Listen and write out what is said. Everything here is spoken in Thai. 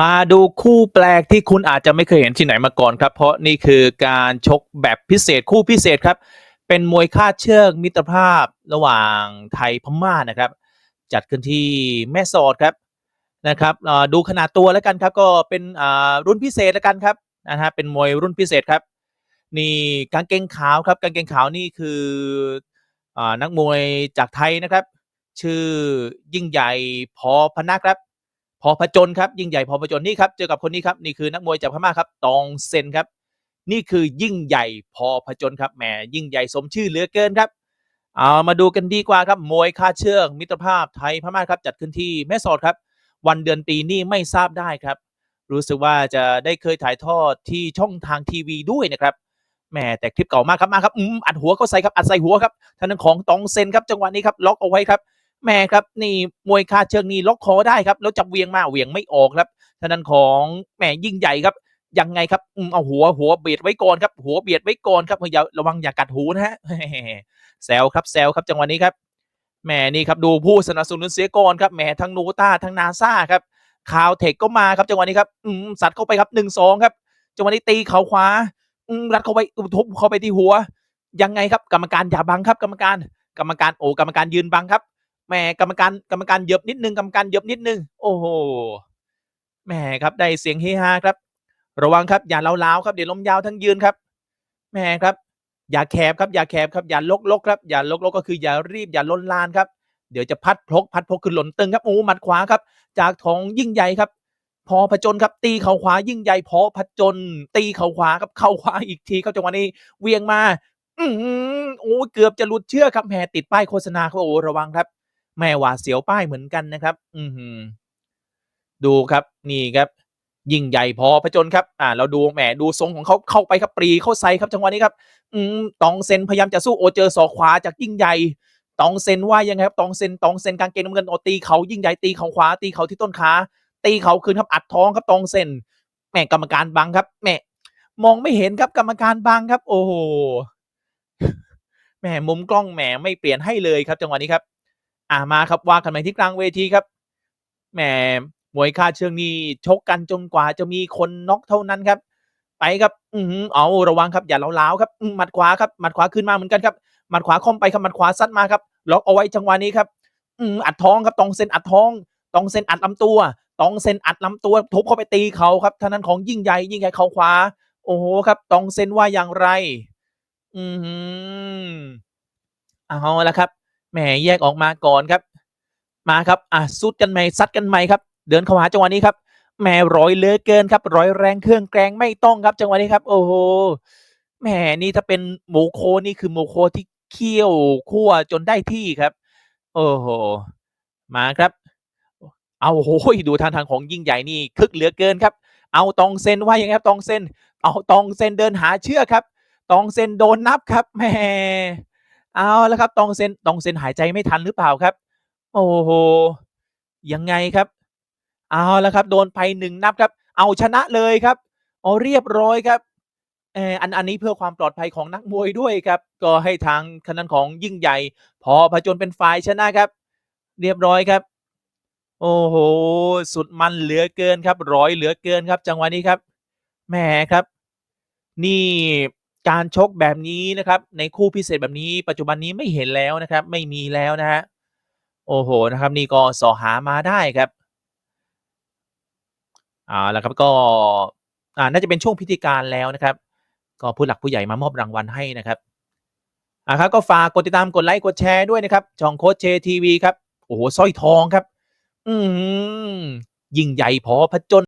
มาดูคู่แปลกที่คุณอาจจะไม่เคยเห็นที่ไหนมาก่อนครับ เพราะนี่คือการชกแบบพิเศษคู่พิเศษครับ เป็นมวยคาดเชือกมิตรภาพระหว่างไทยพม่านะครับ จัดขึ้นที่แม่สอดครับนะครับดูขนาดตัวแล้วกันครับ ก็เป็นอ่ารุ่นพิเศษแล้วกันครับนะฮะเป็นมวยรุ่นพิเศษครับ นี่กางเกงขาวครับกางเกงขาวนี่คืออ่านักมวยจากไทยนะครับ ชื่อยิ่งใหญ่พอพนักครับ พอผจญครับ ยิ่งใหญ่พอผจญนี่ครับ เจอกับคนนี้ครับ นี่คือนักมวยจากพม่าครับ ตองเซนครับ นี่คือยิ่งใหญ่พอผจญครับ แหม ยิ่งใหญ่สมชื่อเหลือเกินครับ เอามาดูกันดีกว่าครับ มวยค่าเชือกมิตรภาพไทยพม่าครับ จัดขึ้นที่แม่สอดครับ วันเดือนปีนี่ไม่ทราบได้ครับ รู้สึกว่าจะได้เคยถ่ายทอดที่ช่องทางทีวีด้วยนะครับ แหม แต่คลิปเก่ามากครับ มาครับ อืม อัดหัวเข้าใส่ครับ อัดใส่หัวครับทางด้านของตองเซนครับ จังหวะนี้ครับ ล็อกเอาไว้ครับ แหม่ครับนี่มวยคาเชิงนี่ล็อกคอได้ครับแล้วจับเวียงมาเวียงไม่ออกครับทางด้านของแหมยิ่งใหญ่ครับยังไงครับอืมเอาหัวหัวเบียดไว้ก่อนครับ หัวเบียดไว้ก่อนครับอย่าระวังอย่ากัดหูนะฮะแซวครับแซวครับจังหวะนี้ครับแหมนี่ครับดูผู้สนับสนุนเสียก่อนครับแหมทั้งโนต้าทั้งนาซาครับคาวเทคก็มาครับจังหวะนี้ครับอืมสัตว์เข้าไปครับหนึ่งสองครับจังหวะนี้ตีเข่าขวาอืมรัดเข้าไปอืมทุบเข้าไปที่หัว ยังไงครับ กรรมการอย่าบังครับ กรรมการ กรรมการโอ้กรรมการยืนบังครับ แหมกรรมการกรรมการเยบนิดนึงกรรมการเยบนิดนึง โอ้โหแหมครับได้เสียงเฮฮาครับ ระวังครับอย่าเล้าๆครับเดี๋ยวล้มยาวทั้งยืนครับแหมครับ อย่าแคบครับอย่าแคบครับอย่าลกลกครับอย่าลกลกก็คืออย่ารีบอย่าล้นลานครับเดี๋ยวจะพัดพลกพัดพลกคือหล่นตึงครับโอ้หมัดขวาครับ จากของยิ่งใหญ่ครับ พอผจญครับ ตีเข่าขวายิ่งใหญ่พอผจญตีเข่าขวาครับเข่าขวาอีกทีครับจังหวะนี้เวียงมา อือโอ้เกือบจะหลุดเชือกครับแหมติดป้ายโฆษณาครับโอ้ระวังครับ แม่หวาดเสียวป้ายเหมือนกันนะครับ อืดูครับนี่ครับ ยิ่งใหญ่พอผจญครับ อ่า เราดูแหมดูทรงของเขาเข้าไปครับปรีเข้าใส่ครับจังหวะนี้ครับ อืมตองเซนพยายามจะสู้โอเจอศอกขวาจากยิ่งใหญ่ตองเซนว่ายังไงครับตองเซนตองเซนกางเกงน้ำเงินโอตีเขายิ่งใหญ่ตีเขาขวาตีเขาที่ต้นขาตีเขาคืนครับอัดท้องครับตองเซนแหม่กรรมการบังครับแหม่มองไม่เห็นครับกรรมการบังครับ โอ้โหแหมมุมกล้องแหมไม่เปลี่ยนให้เลยครับ จังหวะนี้ครับ อ่ามาครับว่ากันใหม่ที่กลางเวทีครับแหมมวยคาเชิงนี้ชกกันจนกว่าจะมีคนน็อกเท่านั้นครับ ไปครับอือหือเอาระวังครับอย่าเล้าๆครับหมัดขวาครับหมัดขวาขึ้นมาเหมือนกันครับหมัดขวาคอมไปครับหมัดขวาซัดมาครับล็อกเอาไว้จังหวะนี้ครับอืมอัดท้องครับตองเซนอัดท้องตองเซนอัดลำตัวตองเซนอัดลำตัวทุบเข้าไปตีเขาครับท่านั้นของยิ่งใหญ่ยิ่งใหญ่เขาขวา โอ้โหครับตองเซนว่าอย่างไร อือหือเอาละครับ แหมแยกออกมาก่อนครับ มาครับอะสุดกันใหม่ซัดกันใหม่ครับ เดินเข้าหาจังหวะนี้ครับแหมร้อยเลือเกินครับร้อยแรงเครื่องแกรงไม่ต้องครับ จังหวะนี้ครับ โอ้โหแหมนี่ถ้าเป็นหมูโคนี่คือหมูโคที่เคี่ยวคั่วจนได้ที่ครับ โอ้โหมาครับ เอาโอ้โหดูทางทางของยิ่งใหญ่นี่คึกเหลือเกินครับ เอาตองเซนว่ายังไงครับตองเซนเอาตองเซนเดินหาเชือกครับ ตองเซนโดนนับครับแหม เอาแล้วครับตองเซนตองเซนหายใจไม่ทันหรือเปล่าครับ โอ้โหยังไงครับ เอาแล้วครับ โดนไปหนึ่งนับครับ เอาชนะเลยครับเอาเรียบร้อยครับเอออันอันนี้เพื่อความปลอดภัยของนักมวยด้วยครับ ก็ให้ทางคณะของยิ่งใหญ่ พอผจญเป็นฝ่ายชนะครับ เรียบร้อยครับ โอ้โห สุดมันเหลือเกินครับ ร้อยเหลือเกินครับ จังหวะนี้ครับแหมครับ นี่ การชกแบบนี้นะครับ ในคู่พิเศษแบบนี้ ปัจจุบันนี้ไม่เห็นแล้วนะครับ ไม่มีแล้วนะฮะโอ้โหนะครับ นี่ก็สอหามาได้ครับเอาและครับก็อ่าน่าจะเป็นช่วงพิธีการแล้วนะครับ ก็ผู้หลักผู้ใหญ่มามอบรางวัลให้นะครับอ่าครับก็ฝากกดติดตามกดไลค์กดแชร์ด้วยนะครับช่องโค้ชเจทีวีครับโอ้โหสร้อยทองครับ อืมยิ่งใหญ่พอผจญ